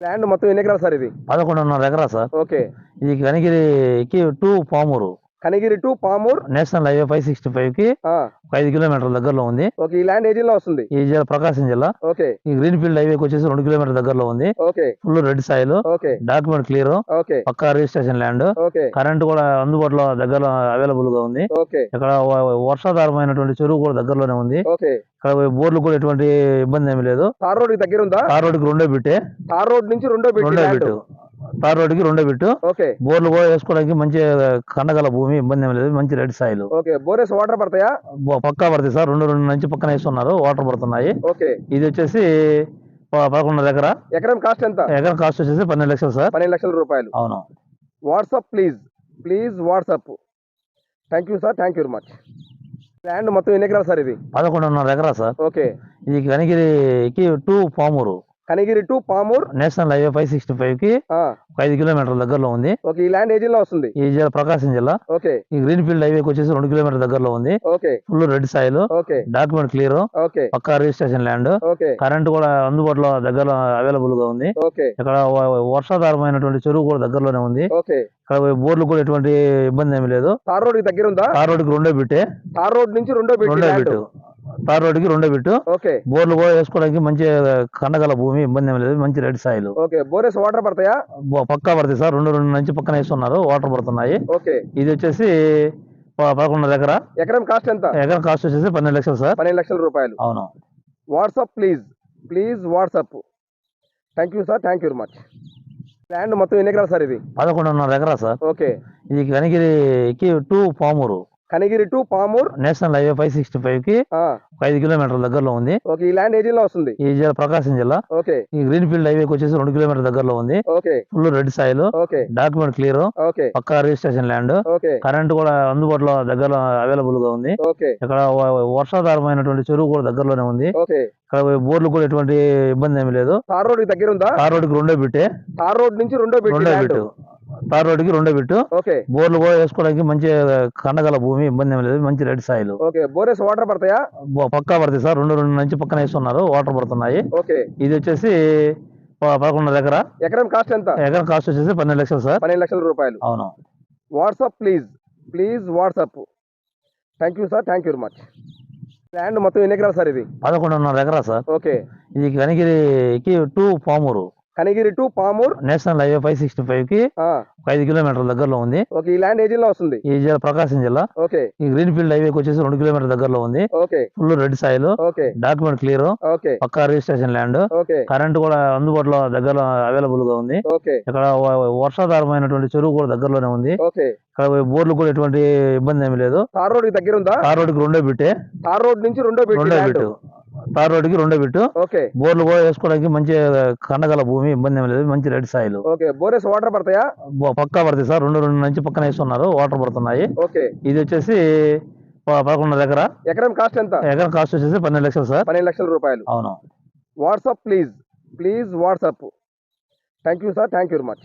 Land మొత్తం ఎన్ని ఎకరాలు సార్ ఇది? పదకొండున్నర ఎకరా సార్. ఓకే. ఇది కనిగిరికి to Pamuru Kanigiri to Pamur. National highway five sixty ఫైవ్కి ఒక ఐదు కిలోమీటర్ల దగ్గరలో ఉంది. ఓకే ఈ ల్యాండ్ ఏ జిల్లా వస్తుంది? ఈ జిల్లా ప్రకాశం జిల్లా. ఓకే. ఈ గ్రీన్ ఫీల్డ్ హైవేకి వచ్చేసి రెండు కిలోమీటర్ల దగ్గరలో ఉంది. Okay. Full red soil. Okay. Document clear. Okay. పక్కా రిజిస్ట్రేషన్ ల్యాండ్. ఓకే. కరెంట్ కూడా అందుబాటులో దగ్గరలో అవైలబుల్గా ఉంది. ఓకే. ఇక్కడ వర్షాధారమైనటువంటి చెరువు కూడా దగ్గరలోనే ఉంది. ఓకే. ఇక్కడ బోర్లు కూడా ఎటువంటి ఇబ్బంది ఏమీ లేదు. తార్ రోడ్ దగ్గర ఉందా తార్ రోడ్డుకి రెండో బిట్టే. తార్ రోడ్ నుంచి రెండో బిట్ రెండో బిట్టు. తార్ రోడ్డుకి రెండో బిట్టు. ఓకే. బోర్లు కూడా వేసుకోవడానికి మంచి కండగల భూమి ఇబ్బంది ఏమీ లేదు. మంచి red soil. Okay. Bores water పడతాయా? పక్కా పడుతుంది సార్. రెండు రెండు నుంచి పక్కన వేస్తున్నారు. వాటర్ పడుతున్నాయి. ఓకే. ఇది వచ్చేసి ప- పదకొండున్నర ఎకరా. ఎకరం కాస్ట్ ఎంత? ఎకరం కాస్ట్ వచ్చేసి పన్నెండు లక్షలు సార్. పన్నెండు లక్షల రూపాయలు. అవును. WhatsApp please. Please WhatsApp. Thank you sir thank you very much land మొత్తం ఎన్ని ఎకరాలు సార్ ఇది? పదకొండున్నర ఎకరా సార్. ఓకే. ఇది కనిగిరికి to Pamuru. Kanigiri to Pamur. National highway five sixty ఫైవ్కి ఐదు కిలోమీటర్ల దగ్గరలో ఉంది. ఓకే ఈ ల్యాండ్ ఏ జిల్లా వస్తుంది? ఈ జిల్లా ప్రకాశం జిల్లా. ఓకే. ఈ గ్రీన్ ఫీల్డ్ హైవేకి వచ్చేసి రెండు కిలోమీటర్ల దగ్గరలో ఉంది. Okay. Full red soil okay. Document clear okay. పక్కా రిజిస్ట్రేషన్ ల్యాండ్ ఓకే. కరెంట్ కూడా అందుబాటులో దగ్గర అవైలబుల్గా ఉంది. ఓకే. ఇక్కడ వర్షాధారమైనటువంటి చెరువు కూడా దగ్గరలోనే ఉంది. ఓకే. ఇక్కడ బోర్లు కూడా ఎటువంటి ఇబ్బంది ఏమీ లేదు. తార్ రోడ్ దగ్గర ఉందా? తార్ రోడ్డుకి రెండో బిట్టే. తార్ రోడ్ నుంచి రెండో బిట్ రెండో బిట్టు. తార్ రోడ్డుకి రెండో బిట్టు. ఓకే. బోర్లు కూడా వేసుకోవడానికి మంచి కండగల భూమి ఇబ్బంది లేదు. మంచి red soil okay. Bores water పడతాయా? పక్కా పడుతుంది సార్. రెండు రెండు నుంచి పక్కన వేస్తున్నారు. వాటర్ పడుతున్నాయి. ఓకే. ఇది వచ్చేసి పదకొండున్నర ఎకరా. ఎకరం కాస్ట్ ఎంత? ఎకరం కాస్ట్ వచ్చేసి పన్నెండు లక్షలు సార్. పన్నెండు లక్షల రూపాయలు. అవును. WhatsApp please please WhatsApp thank you sir thank you very much land మొత్తం ఎన్ని ఎకరాలు సార్ ఇది? పదకొండున్నర ఎకరా సార్. ఓకే. ఇది కనిగిరికి to Pamuru Kanigiri to Pamur. National highway five sixty ఫైవ్కి ఐదు కిలోమీటర్ల దగ్గరలో ఉంది. ఓకే ఈ ల్యాండ్ ఏ జిల్లా వస్తుంది? ఈ జిల్లా ప్రకాశం జిల్లా. ఓకే. ఈ గ్రీన్ ఫీల్డ్ హైవేకి వచ్చేసి రెండు కిలోమీటర్ల దగ్గరలో ఉంది. Okay. Full red soil. Okay. Document clear. Okay. పక్కా రిజిస్ట్రేషన్ ల్యాండ్. ఓకే. కరెంట్ కూడా అందుబాటులో దగ్గర అవైలబుల్గా ఉంది. ఓకే. ఇక్కడ వర్షాధారమైనటువంటి చెరువు కూడా దగ్గరలోనే ఉంది. ఓకే. ఇక్కడ బోర్లు కూడా ఎటువంటి ఇబ్బంది ఏమీ లేదు. తార్ రోడ్ దగ్గర ఉందా? తార్ రోడ్డుకి రెండో బిట్టే. తార్ రోడ్ నుంచి రెండో బిట్ రెండో బిట్టు. తార్ రోడ్డుకి రెండో బిట్టు. ఓకే. బోర్లు కూడా వేసుకోవడానికి మంచి కండగల భూమి ఇబ్బంది ఏమీ లేదు. మంచి red soil okay. Bores water పడతాయా? పక్కా పడుతుంది సార్. రెండు రెండు నుంచి పక్కన వేస్తున్నారు. వాటర్ పడుతున్నాయి. ఓకే. ఇది వచ్చేసి ప- పదకొండున్నర ఎకరా. ఎకరం కాస్ట్ ఎంత? ఎకరం కాస్ట్ వచ్చేసి పన్నెండు లక్షలు సార్. పన్నెండు లక్షల రూపాయలు. అవును. WhatsApp please please WhatsApp thank you sir thank you very much land మొత్తం ఎన్ని ఎకరాలు సార్ ఇది? పదకొండున్నర ఎకరా సార్. ఓకే. ఇది కనిగిరికి to Pamuru Kanigiri to Pamur. National highway five sixty ఫైవ్కి ఐదు కిలోమీటర్ల దగ్గరలో ఉంది. ఓకే ఈ ల్యాండ్ ఏ జిల్లా వస్తుంది? ఈ జిల్లా ప్రకాశం జిల్లా. ఓకే. ఈ గ్రీన్ ఫీల్డ్ హైవేకి వచ్చేసి రెండు కిలోమీటర్ల దగ్గరలో ఉంది. Okay. Full red soil. Okay. Document clear. Okay. పక్కా రిజిస్ట్రేషన్ ల్యాండ్. ఓకే. కరెంట్ కూడా అందుబాటులో దగ్గర అవైలబుల్గా ఉంది. ఓకే. ఇక్కడ వర్షాధారమైనటువంటి చెరువు కూడా దగ్గరలోనే ఉంది. ఓకే. ఇక్కడ బోర్లు కూడా ఎటువంటి ఇబ్బంది ఏమీ లేదు. తార్ రోడ్ దగ్గర ఉందా? తార్ రోడ్డుకి రెండో బిట్టే. తార్ రోడ్ నుంచి రెండో బిట్ రెండో బిట్టు. తార్ రోడ్డుకి రెండో బిట్టు. ఓకే. బోర్లు కూడా వేసుకోవడానికి మంచి కండగల భూమి ఇబ్బంది ఏమీ లేదు. మంచి red soil okay. Bores water పడతాయా? పక్కా పడుతుంది సార్. రెండు రెండు నుంచి పక్కన వేస్తున్నారు. వాటర్ పడుతున్నాయి. ఓకే. ఇది వచ్చేసి పదకొండున్నర ఎకరా. ఎకరం కాస్ట్ ఎంత? ఎకరం కాస్ట్ వచ్చేసి పన్నెండు లక్షలు సార్. పన్నెండు లక్షల రూపాయలు. అవును. WhatsApp please please WhatsApp. Thank you sir thank you very much